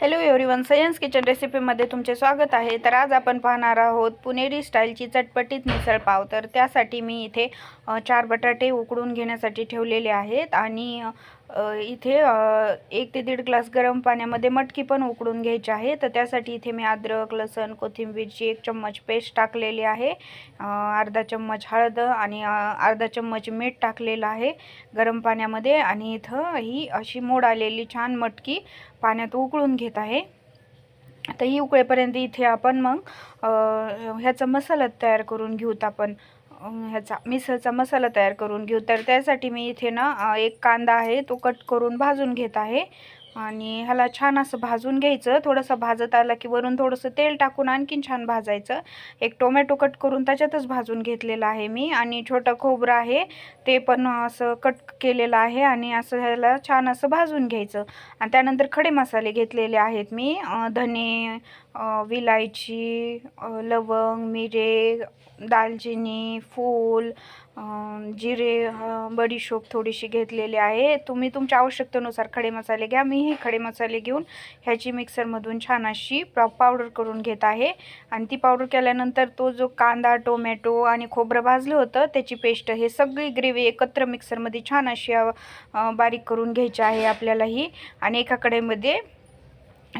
Hello everyone science kitchen रेसिपीमध्ये तुमचे स्वागत आहे. तर आज आपण पाहणार आहोत पुणेरी स्टाईलची चटपटीत मिसळ पाव. तर त्यासाठी मी इथे चार बटाटे उकडून घेण्यासाठी ठेवलेले आहेत आणि इथे एक ते दीड ग्लास गरम पाण्यामध्ये मटकी पण उकडून घ्यायची आहे. तर त्यासाठी इथे मी अद्रक लसण कोथिंबीरची एक चम्मच पेस्ट टाकलेली आहे. अर्धा चम्मच हळद आणि अर्धा चम्मच मीठ टाकलेलं आहे गरम पाण्यामध्ये. आणि इथं ही अशी मोड आलेली छान मटकी पाण्यात उकळून घेत आहे. तर ही उकळेपर्यंत इथे आपण मग ह्याचा मसाला तयार करून घेऊत आपण. ह्याचा मिसळचा मसाला तयार करून घेऊ. तर त्यासाठी मी इथे ना एक कांदा आहे तो कट करून भाजून घेत आहे. आणि ह्याला छान असं भाजून घ्यायचं. थोडंसं भाजत आला की वरून थोडंसं तेल टाकून आणखीन छान भाजायचं. एक टोमॅटो कट करून त्याच्यातच भाजून घेतलेलं आहे मी. आणि छोटं खोबरं आहे ते पण असं कट केलेलं आहे आणि असं ह्याला छान असं भाजून घ्यायचं. आणि त्यानंतर खडे मसाले घेतलेले आहेत मी. धने विलायची लवंग मिरे दालचिनी फूल जिरे बडीशोप थोडीशी घेतलेली आहे. तुम्ही तुमच्या आवश्यकतेनुसार खडे मसाले घ्या. मी हे खडे मसाले घेऊन ह्याची मिक्सरमधून छान अशी पाव पावडर करून घेत आहे. आणि ती पावडर केल्यानंतर तो जो कांदा टोमॅटो आणि खोबरं भाजलं होतं त्याची पेस्ट हे सगळी ग्रेव्ही एकत्र मिक्सरमध्ये छान अशी बारीक करून घ्यायची आहे आपल्याला ही. आणि एका कडेमध्ये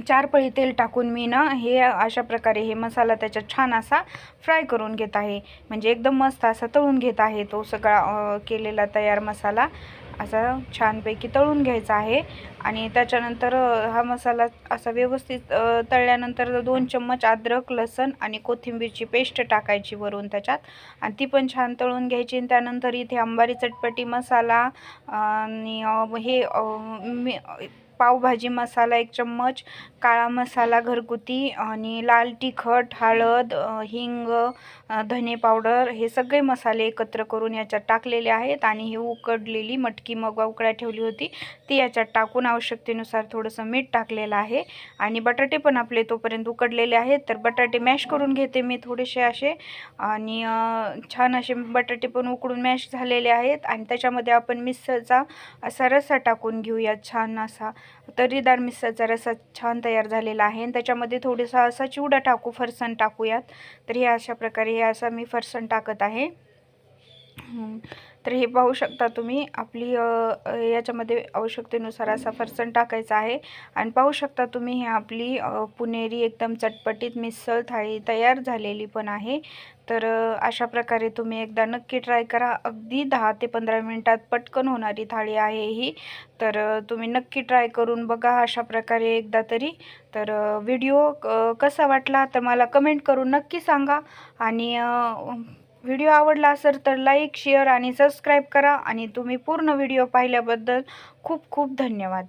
चार पळी तेल टाकून मी ना हे अशा प्रकारे हे मसाला त्याच्यात छान असा फ्राय करून घेत आहे. म्हणजे एकदम मस्त असा तळून घेत आहे तो सगळा केलेला तयार मसाला. असा छानपैकी तळून घ्यायचा आहे. आणि त्याच्यानंतर हा मसाला असा व्यवस्थित तळल्यानंतर दोन चम्मच अद्रक लसण आणि कोथिंबीरची पेस्ट टाकायची वरून त्याच्यात. आणि ती पण छान तळून घ्यायची आणि त्यानंतर इथे अंबारी चटपटी मसाला आणि हे मी पावभाजी मसाला एक चम्मच काळा मसाला घरगुती आणि लाल तिखट हळद हिंग धने पावडर हे सगळे मसाले एकत्र करून याच्यात टाकलेले आहेत आणि ही उकडलेली मटकी मग उकड्या ठेवली होती. ती याच्यात टाकून आवश्यकतेनुसार थोडंसं मीठ टाकलेलं आहे आणि बटाटे पण आपले तोपर्यंत उकडलेले आहेत. तर बटाटे मॅश करून घेते मी थोडेसे असे आणि छान असे बटाटे पण उकडून मॅश झालेले आहेत आणि त्याच्यामध्ये आपण मिसळचा असा रस्सा टाकून घेऊया छान असा. तर्रीदार मिसळचा रस्सा छान तयार झालेला आहे. आणि त्याच्यामध्ये थोडंसं असा चिवडा टाकू फरसाण टाकूयात. तर हे अशा प्रकारे हे असा मी फरसाण टाकत आहे. तर हे पाहू शकता तुम्ही आपली याच्यामध्ये आवश्यकतेनुसार असा फरसण टाकायचा आहे. आणि पाहू शकता तुम्ही ही आपली पुणेरी एकदम चटपटीत मिसळ थाळी तयार झालेली पण आहे. तर अशा प्रकारे तुम्ही एकदा नक्की ट्राय करा. अगदी दहा ते पंधरा मिनटात पटकन होणारी थाळी आहे ही. तर तुम्ही नक्की ट्राय करून बघा अशा प्रकारे एकदा तरी. तर व्हिडिओ क- कसा वाटला तर मला कमेंट करून नक्की सांगा. आणि व्हिडिओ आवडला असेल तर लाईक शेअर आणि सबस्क्राईब करा आणि तुम्ही पूर्ण व्हिडिओ पाहिल्याबद्दल खूप खूप धन्यवाद.